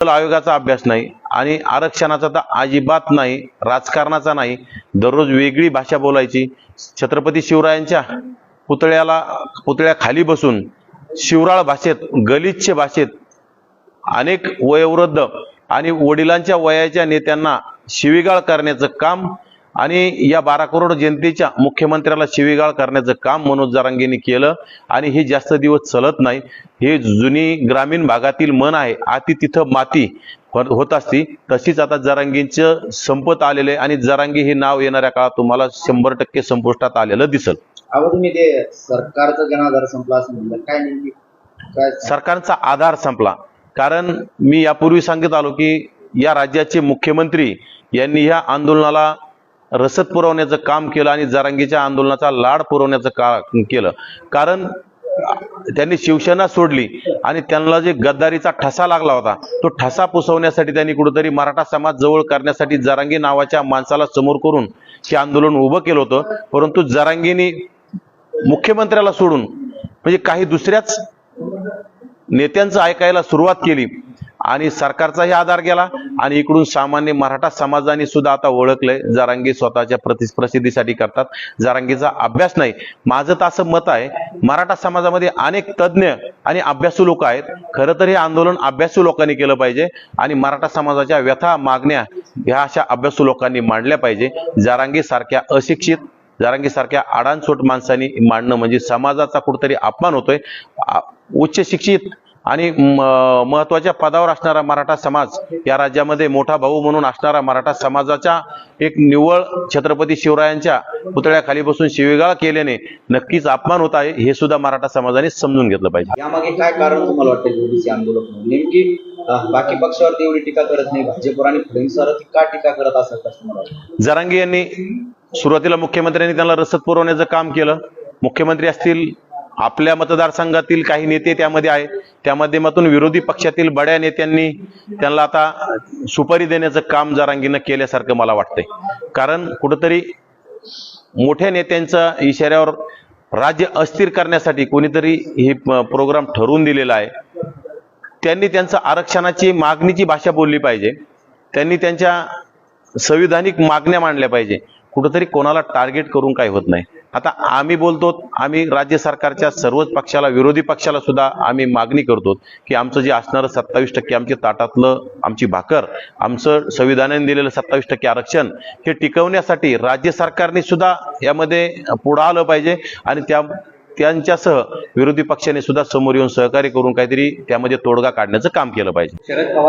आयोगाचा अभ्यास नाही आणि आरक्षणाचा तर अजिबात नाही राजकारणाचा नाही. दररोज वेगळी भाषा बोलायची. छत्रपती शिवरायांच्या पुतळ्याला पुतळ्याखाली बसून शिवराळ भाषेत गलिच्छ भाषेत अनेक वयोवृद्ध आणि वडिलांच्या वयाच्या नेत्यांना शिवीगाळ करण्याचं काम आणि या बारा करोड जनतेच्या मुख्यमंत्र्याला शिवीगाळ करण्याचं काम मनोज जरांगेंनी केलं. आणि हे जास्त दिवस चलत नाही. हे जुनी ग्रामीण भागातील मन आहे. आती तिथं माती होत असती. तशीच आता जरांगींचं संपत आलेलं आहे. आणि जरांगी हे नाव येणाऱ्या काळात तुम्हाला शंभर टक्के संपुष्टात आलेलं दिसल. तुम्ही ते सरकारचा जनाधार संपला असं म्हणलं. काय नेमकी? काय? सरकारचा आधार संपला. कारण मी यापूर्वी सांगत आलो की या राज्याचे मुख्यमंत्री यांनी ह्या आंदोलनाला रसद पुरवण्याचं काम केलं आणि जरांगीच्या आंदोलनाचा लाड पुरवण्याचं का केलं. कारण त्यांनी शिवसेना सोडली आणि त्यांना जे गद्दारीचा ठसा लागला होता तो ठसा पुसवण्यासाठी त्यांनी कुठेतरी मराठा समाज जवळ करण्यासाठी जरांगी नावाच्या माणसाला समोर करून हे आंदोलन उभं केलं होतं. परंतु जरांगीनी मुख्यमंत्र्याला सोडून म्हणजे काही दुसऱ्याच नेत्यांचं ऐकायला सुरुवात केली. आणि सरकारचाही आधार गेला. आणि इकडून सामान्य मराठा समाजाने सुद्धा आता ओळखलंय. जरांगी स्वतःच्या प्रति प्रसिद्धीसाठी करतात. जरांगीचा अभ्यास नाही. माझं तर असं मत आहे मराठा समाजामध्ये अनेक तज्ज्ञ आणि अभ्यासू लोक आहेत. खरं तर हे आंदोलन अभ्यासू लोकांनी केलं पाहिजे आणि मराठा समाजाच्या व्यथा मागण्या ह्या अशा अभ्यासू लोकांनी मांडल्या पाहिजे. जरांगी सारख्या अशिक्षित जरांगी सारख्या आडानसोट माणसांनी मांडणं म्हणजे समाजाचा कुठेतरी अपमान होतोय. उच्च शिक्षित आणि महत्त्वाच्या पदावर असणारा मराठा समाज या राज्यामध्ये मोठा भाऊ म्हणून असणारा मराठा समाजाच्या एक निव्वळ छत्रपती शिवरायांच्या पुतळ्याखाली बसून शिवीगाळ केल्याने नक्कीच अपमान होत आहे हे सुद्धा मराठा समाजाने समजून घेतलं पाहिजे यामागे काय कारण तुम्हाला वाटतं म्हणून? नेमकी बाकी पक्षावरती एवढी टीका करत नाही भाजपवर आणि फडणवीसवरती का टीका करत असत? जरांगे यांनी सुरुवातीला मुख्यमंत्र्यांनी त्यांना रसद पुरवण्याचं काम केलं मुख्यमंत्री असतील आपल्या मतदारसंघातील काही नेते त्यामध्ये आहे त्या माध्यमातून विरोधी पक्षातील बड्या नेत्यांनी त्यांना आता सुपारी देण्याचं काम जरांगीनं केल्यासारखं मला वाटतंय. कारण कुठंतरी मोठ्या नेत्यांच्या इशाऱ्यावर राज्य अस्थिर करण्यासाठी कोणीतरी हे प्रोग्राम ठरवून दिलेला आहे. त्यांनी त्यांचं आरक्षणाची मागणीची भाषा बोलली पाहिजे. त्यांनी त्यांच्या संविधानिक मागण्या मांडल्या पाहिजे. कुठंतरी कोणाला टार्गेट करून काही होत नाही. आता आम्ही बोलतो आम्ही राज्य सरकारच्या सर्वच पक्षाला विरोधी पक्षाला सुद्धा आम्ही मागणी करतो की आमचं जे असणारं सत्तावीस टक्के आमच्या ताटातलं आमची भाकर आमचं संविधानाने दिलेलं सत्तावीस टक्के आरक्षण हे टिकवण्यासाठी राज्य सरकारने सुद्धा यामध्ये पुढं आलं पाहिजे आणि त्या त्यांच्यासह विरोधी पक्षाने सुद्धा समोर येऊन सहकार्य करून काहीतरी त्यामध्ये तोडगा काढण्याचं काम केलं पाहिजे. शरद पवार